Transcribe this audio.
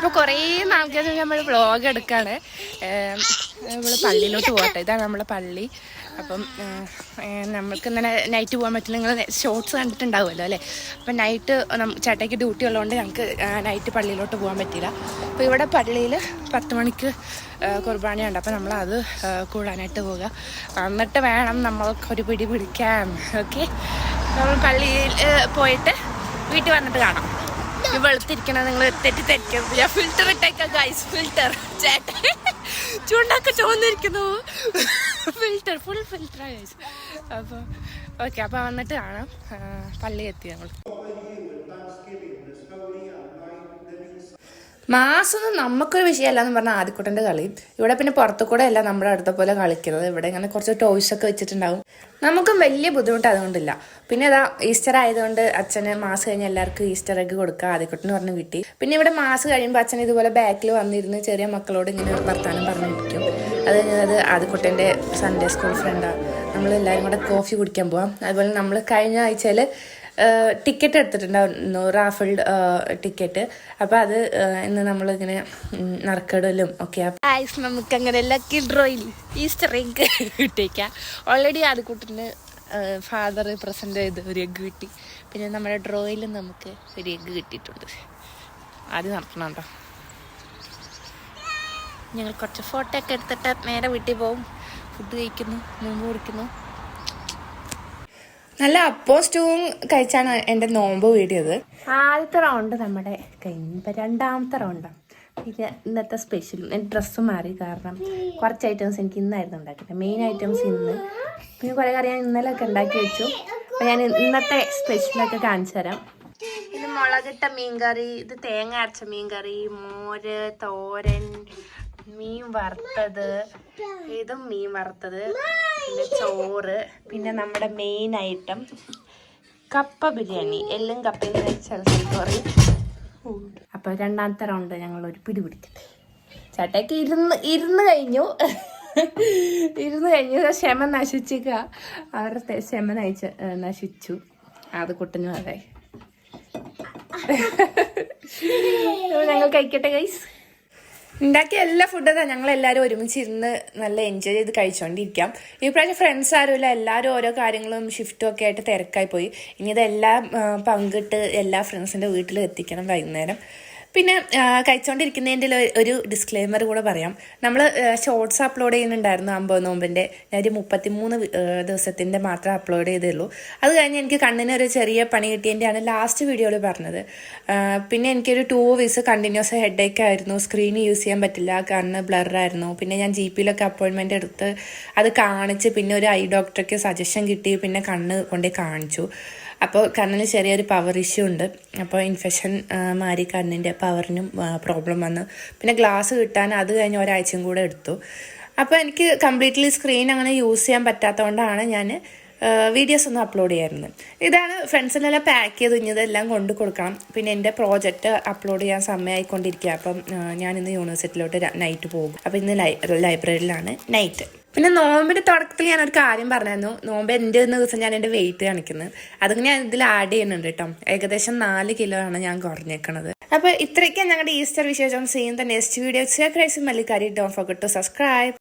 ഇപ്പോൾ കുറേ നാൾക്കാർ നമ്മൾ വ്ളോഗ് എടുക്കാണ്. നമ്മൾ പള്ളിയിലോട്ട് പോകട്ടെ. ഇതാണ് നമ്മളെ പള്ളി. അപ്പം നമുക്ക് ഇങ്ങനെ നൈറ്റ് പോകാൻ പറ്റില്ല. നിങ്ങൾ ഷോർട്സ് കണ്ടിട്ടുണ്ടാവുമല്ലോ അല്ലേ? അപ്പം നൈറ്റ് ചേട്ടയ്ക്ക് ഡ്യൂട്ടി ഉള്ളതുകൊണ്ട് ഞങ്ങൾക്ക് നൈറ്റ് പള്ളിയിലോട്ട് പോകാൻ പറ്റില്ല അപ്പോൾ ഇവിടെ പള്ളിയിൽ പത്ത് മണിക്ക് കുർബാനയുണ്ട്. അപ്പം നമ്മളത് അത് കൂടാനായിട്ട് പോവുക. എന്നിട്ട് വേണം നമ്മൾക്ക് ഒരു പിടി പിടിക്കാൻ. ഓക്കെ? നമ്മൾ പള്ളിയിൽ പോയിട്ട് വീട്ടിൽ വന്നിട്ട് കാണാം. ഈ വെളുത്തിരിക്കണ നിങ്ങൾ തെറ്റി ഞാൻ ഫിൽറ്റർ ഇട്ടേക്കാം ഗൈസ് ഫിൽറ്റർ ചേട്ടൻ ചൂണ്ടൊക്കെ ചോന്നിരിക്കുന്നു ഫിൽറ്റർ ഫുൾ ഫിൽറ്റർ ഗൈസ് അപ്പോൾ ഓക്കെ അപ്പോൾ വന്നിട്ട് കാണാം. പള്ളി എത്തി ഞങ്ങൾ മാസമൊന്നും നമുക്കൊരു വിഷയമല്ല എന്ന് പറഞ്ഞാൽ ആദ്യക്കൂട്ടന്റെ കളി. ഇവിടെ പിന്നെ പുറത്തു കൂടെ അല്ല നമ്മുടെ അടുത്ത പോലെ കളിക്കുന്നത്. ഇവിടെ ഇങ്ങനെ കുറച്ച് ടോയ്സ് ഒക്കെ വെച്ചിട്ടുണ്ടാവും. നമുക്കും വലിയ ബുദ്ധിമുട്ട് അതുകൊണ്ടില്ല പിന്നെ ഇതാ ഈസ്റ്റർ ആയതുകൊണ്ട് അച്ഛന് മാസം കഴിഞ്ഞ് എല്ലാവർക്കും ഈസ്റ്റർ എഗ് കൊടുക്കുക ആദ്യക്കുട്ടന് പറഞ്ഞ് കിട്ടി. പിന്നെ ഇവിടെ മാസം കഴിയുമ്പോൾ അച്ഛൻ ഇതുപോലെ ബാക്കിൽ വന്നിരുന്ന് ചെറിയ മക്കളോട് ഇങ്ങനെ വർത്താനം പറഞ്ഞിരിക്കും അത് കഴിഞ്ഞത് ആദ്യക്കുട്ടന്റെ സൺഡേ സ്കൂൾ ഫ്രണ്ടാണ് നമ്മൾ എല്ലാവരും കൂടെ കോഫി കുടിക്കാൻ പോവാം. അതുപോലെ നമ്മൾ കഴിഞ്ഞ ആഴ്ചയിൽ ടിക്കറ്റ് എടുത്തിട്ടുണ്ടായിരുന്നു റാഫിൾഡ് ടിക്കറ്റ് അപ്പോൾ അത് ഇന്ന് നമ്മളിങ്ങനെ നറുക്കെടലും ഒക്കെ നമുക്ക് അങ്ങനെ ലക്കി ഡ്രോയിൽ ഈസ്റ്റർ എഗ് കിട്ടിയേക്കാം ഓൾറെഡി അത് കൂട്ടിന് ഫാദർ പ്രസന്റ് ചെയ്ത് ഒരു എഗ് കിട്ടി. പിന്നെ നമ്മുടെ ഡ്രോയിൽ നമുക്ക് ഒരു എഗ് കിട്ടിയിട്ടുണ്ട്. അത് നടത്തണം കേട്ടോ ഞങ്ങൾ കുറച്ച് ഫോട്ടോ ഒക്കെ എടുത്തിട്ട് നേരെ വീട്ടിൽ പോകും ഫുഡ് കഴിക്കുന്നു മുമ്പ് കുടിക്കുന്നു. നല്ല അപ്പോ സ്റ്റൂവും കഴിച്ചാണ് എന്റെ നോമ്പ് വീടിയത്. ആദ്യത്തെ റൗണ്ട് നമ്മുടെ കഴിഞ്ഞ രണ്ടാമത്തെ റൗണ്ടാണ് പിന്നെ ഇന്നത്തെ സ്പെഷ്യൽ ഡ്രസ്സ് മാറി കാരണം കുറച്ച് ഐറ്റംസ് എനിക്ക് ഇന്നായിരുന്നു ഉണ്ടാക്കിയത്. മെയിൻ ഐറ്റംസ് ഇന്ന്. പിന്നെ കുറേ കറി ഞാൻ ഇന്നലെ ഒക്കെ ഉണ്ടാക്കി വെച്ചു. അപ്പൊ ഞാൻ ഇന്നത്തെ സ്പെഷ്യലൊക്കെ കാണിച്ചു തരാം. ഇത് മുളകിട്ട മീൻകറി ഇത് തേങ്ങ അരച്ച മീൻകറി മോര് തോരൻ മീൻ വറുത്തത് ഇതും മീൻ വറുത്തത്. പിന്നെ ചോറ് പിന്നെ നമ്മുടെ മെയിൻ ഐറ്റം കപ്പ ബിരിയാണി. എല്ലും കപ്പയും വെച്ചാൽ കറി അപ്പൊ രണ്ടാമത്തെ റൗണ്ട് ഞങ്ങൾ ഒരു പിടി പിടിക്കട്ടെ ചേട്ടയ്ക്ക് ഇരുന്ന് ഇരുന്ന് കഴിഞ്ഞു. ഇരുന്ന് കഴിഞ്ഞു. ക്ഷമ നശിച്ചിക്ക. അവരുടെ ക്ഷമ നയിച്ച നശിച്ചു. അത് കുട്ടനും അതെ ഞങ്ങൾ കഴിക്കട്ടെ ഗൈസ് ഉണ്ടാക്കിയ എല്ലാ ഫുഡും തന്നെ ഞങ്ങൾ എല്ലാവരും ഒരുമിച്ച് ഇരുന്ന് നല്ല എൻജോയ് ചെയ്ത് കഴിച്ചുകൊണ്ടിരിക്കാം ഈ പ്രാവശ്യം ഫ്രണ്ട്സ് ആരുമില്ല. എല്ലാവരും ഓരോ കാര്യങ്ങളും ഷിഫ്റ്റും ഒക്കെ ആയിട്ട് തിരക്കായി പോയി. ഇനി ഇതെല്ലാം പങ്കിട്ട് എല്ലാ ഫ്രണ്ട്സിന്റെ വീട്ടിലും എത്തിക്കണം വൈകുന്നേരം. പിന്നെ കഴിച്ചുകൊണ്ടിരിക്കുന്നതിന്റെ ഒരു- ഡിസ്ക്ലെയിമർ കൂടെ പറയാം. നമ്മൾ ഷോർട്സ് അപ്ലോഡ് ചെയ്യുന്നുണ്ടായിരുന്നു അമ്പത് നോമ്പിന്റെ ഞാനൊരു മുപ്പത്തിമൂന്ന് ദിവസത്തിന്റെ മാത്രമേ അപ്ലോഡ് ചെയ്തുള്ളൂ. അത് കഴിഞ്ഞ് എനിക്ക് കണ്ണിന് ഒരു ചെറിയ പണി കിട്ടിയതിന്റെയാണ് ലാസ്റ്റ് വീഡിയോയിൽ പറഞ്ഞത്. പിന്നെ എനിക്കൊരു two weeks continuous headache ആയിരുന്നു. സ്ക്രീൻ യൂസ് ചെയ്യാൻ പറ്റില്ല. കണ്ണ് ബ്ലറായിരുന്നു പിന്നെ ഞാൻ ജി പിയിലൊക്കെ അപ്പോയിൻമെന്റ് എടുത്ത് അത് കാണിച്ച് പിന്നെ ഒരു ഐ ഡോക്ടർക്ക് സജഷൻ കിട്ടി. പിന്നെ കണ്ണ് കൊണ്ടേ കാണിച്ചു. അപ്പോൾ കണ്ണിന് ചെറിയൊരു പവർ ഇഷ്യൂ ഉണ്ട്. അപ്പോൾ ഇൻഫെക്ഷൻ മാറി കണ്ണിന്റെ പവറിനും പ്രോബ്ലം വന്നു. പിന്നെ ഗ്ലാസ് കിട്ടാൻ അത് കഴിഞ്ഞ് ഒരാഴ്ചയും കൂടെ എടുത്തു. അപ്പോൾ എനിക്ക് കംപ്ലീറ്റ്ലി സ്ക്രീൻ അങ്ങനെ യൂസ് ചെയ്യാൻ പറ്റാത്തതുകൊണ്ടാണ് ഞാൻ വീഡിയോസ് ഒന്നും അപ്ലോഡ് ചെയ്യാറുണ്ട്. ഇതാണ് ഫ്രണ്ട്സിനെല്ലാം പാക്ക് ചെയ്ത് ഇഞ്ഞതെല്ലാം കൊണ്ട് കൊടുക്കണം. പിന്നെ എന്റെ പ്രോജക്റ്റ് അപ്ലോഡ് ചെയ്യാൻ സമയമായിക്കൊണ്ടിരിക്കുക അപ്പം ഇന്ന് യൂണിവേഴ്സിറ്റിയിലോട്ട് നൈറ്റ് പോകും. അപ്പം ഇന്ന് ലൈബ്രറിയിലാണ് നൈറ്റ് പിന്നെ നോമ്പിന്റെ തുടക്കത്തിൽ ഞാൻ ഒരു കാര്യം പറഞ്ഞായിരുന്നു. നോമ്പ് എന്റെ എന്ന ദിവസം ഞാൻ എന്റെ വെയിറ്റ് കാണിക്കുന്നത് അതൊക്കെ ഞാൻ ഇതിൽ ആഡ് ചെയ്യുന്നുണ്ട് കേട്ടോ ഏകദേശം നാല് കിലോ ആണ് ഞാൻ കുറഞ്ഞേക്കണത്. അപ്പോൾ ഇത്രയൊക്കെ ഞങ്ങളുടെ ഈസ്റ്റർ വിശേഷം. ചെയ്യുന്ന നെക്സ്റ്റ് വീഡിയോ ക്രൈസ് മല്ലിക്കാരി ഡോൺ ഫോർഗറ്റ് ടു സബ്സ്ക്രൈബ്